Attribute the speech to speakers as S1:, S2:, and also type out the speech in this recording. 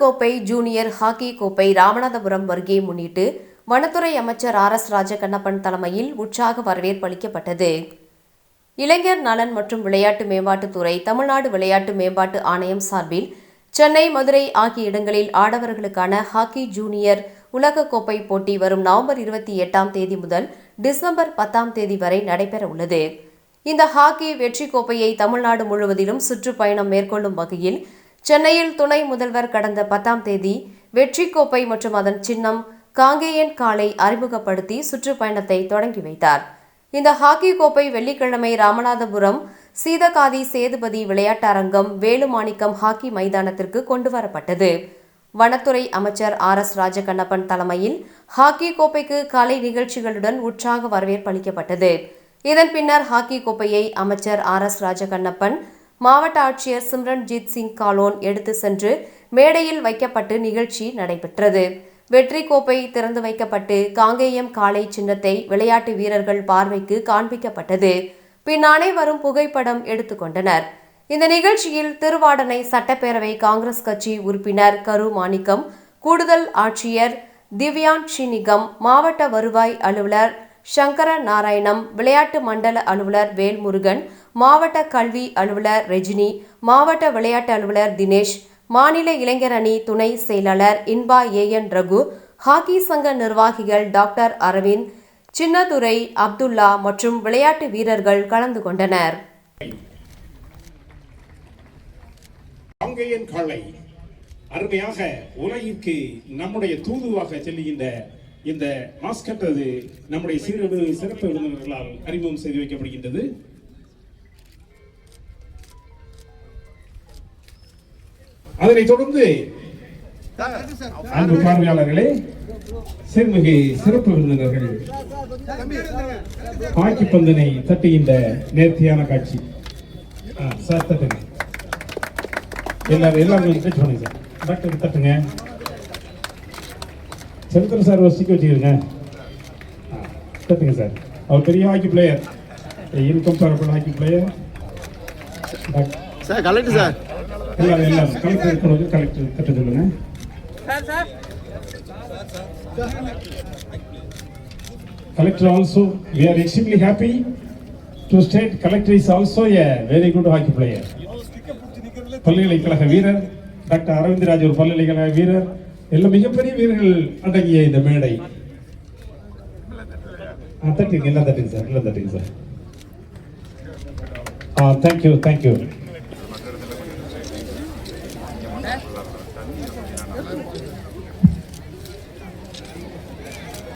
S1: உலகக்கோப்பை junior hockey கோப்பை ராமநாதபுரம் வருகையை முன்னிட்டு வனத்துறை அமைச்சர் ஆர் எஸ் ராஜகண்ணப்பன் தலைமையில் உற்சாக வரவேற்பு அளிக்கப்பட்டது. இளைஞர் நலன் மற்றும் விளையாட்டு மேம்பாட்டுத்துறை தமிழ்நாடு விளையாட்டு மேம்பாட்டு ஆணையம் சார்பில் சென்னை மதுரை ஆகிய இடங்களில் ஆடவர்களுக்கான ஹாக்கி ஜூனியர் உலகக்கோப்பை போட்டி வரும் நவம்பர் இருபத்தி எட்டாம் தேதி முதல் டிசம்பர் பத்தாம் தேதி வரை நடைபெற உள்ளது. இந்த ஹாக்கி வெற்றி கோப்பையை தமிழ்நாடு முழுவதிலும் சுற்றுப்பயணம் மேற்கொள்ளும் வகையில் சென்னையில் துணை முதல்வர் கடந்த பத்தாம் தேதி வெற்றி கோப்பை மற்றும் அதன் சின்னம் காங்கேயன் காலை அறிமுகப்படுத்தி சுற்றுப்பயணத்தை தொடங்கி வைத்தார். இந்த ஹாக்கி கோப்பை வெள்ளிக்கிழமை ராமநாதபுரம் சீதகாதி சேதுபதி விளையாட்டரங்கம் வேலுமாணிக்கம் ஹாக்கி மைதானத்திற்கு கொண்டு வரப்பட்டது. வனத்துறை அமைச்சர் ஆர் எஸ் ராஜகண்ணப்பன் தலைமையில் ஹாக்கி கோப்பைக்கு கலை நிகழ்ச்சிகளுடன் உற்சாக வரவேற்பு அளிக்கப்பட்டது. இதன் பின்னர் ஹாக்கி கோப்பையை அமைச்சர் ஆர் எஸ் ராஜகண்ணப்பன் மாவட்ட ஆட்சியர் சிம்ரன்ஜித் சிங் காலோன் எடுத்து சென்று மேடையில் வைக்கப்பட்டு நிகழ்ச்சி நடைபெற்றது. வெற்றி கோப்பை திறந்து வைக்கப்பட்டு காங்கேயம் காளை சின்னத்தை விளையாட்டு வீரர்கள் பார்வைக்கு காண்பிக்கப்பட்டது. பின் அனைவரும் புகைப்படம் எடுத்துக்கொண்டனர். இந்த நிகழ்ச்சியில் திருவாடனை சட்டப்பேரவை காங்கிரஸ் கட்சி உறுப்பினர் கரு மாணிக்கம் கூடுதல் ஆட்சியர் திவ்யான் ஷினிகம் மாவட்ட வருவாய் அலுவலர் சங்கர நாராயணம் விளையாட்டு மண்டல அலுவலர் வேல்முருகன் மாவட்ட கல்வி அலுவலர் ரெஜினி மாவட்ட விளையாட்டு அலுவலர் தினேஷ் மாநில இளைஞர் அணி துணை செயலாளர் இன்பா ஏஎன் ரகு ஹாக்கி சங்க நிர்வாகிகள் டாக்டர் அரவிந்த் சின்னதுரை அப்துல்லா மற்றும் விளையாட்டு வீரர்கள் கலந்து கொண்டனர்.
S2: அருமையாக உலகிற்கு நம்முடைய தூதுவாக செல்லுகின்ற இந்த மாஸ்கட் நம்முடைய சிறு சிறப்பு விருந்தினர்களால் அறிமுகம் செய்து வைக்கப்படுகின்றது. அதனைத் தொடர்ந்து அன்பு பார்வையாளர்களே சிறுமிகு சிறப்பு விருந்தினர்கள் பாக்கி பந்தனை தட்டுகின்ற நேர்த்தியான காட்சி. ஆ, சார் தட்டுங்க. எல்லாரும் எல்லாரும் டச் பண்ணுங்க சார். டாக்டர் தட்டுங்க. செலுத்தல் சார் ஒரு ஸ்டிக் வச்சுக்கிறீங்க தட்டுங்க சார். அவர் பெரிய hockey player incomparable hockey player
S3: sir collector sir.
S2: எல்லாரும் எல்லாரும் கலெக்டர் கொடுங்க கலெக்டர் கட்ட சொல்லுங்க Collector also, we are extremely happy to state collector is also a very good hockey player. பல்கலைக்கழக வீரர் டாக்டர் அரவிந்தராஜ் ஒரு பல்கலைக்கழக வீரர் எல்லாம் மிகப்பெரிய வீரர்கள் அடங்கிய இந்த மேடை. ஆ, தட்டுங்க எல்லாம் தட்டுங்க சார் எல்லாம் தட்டுங்க சார். ஆ தேங்க்யூ தேங்க்யூ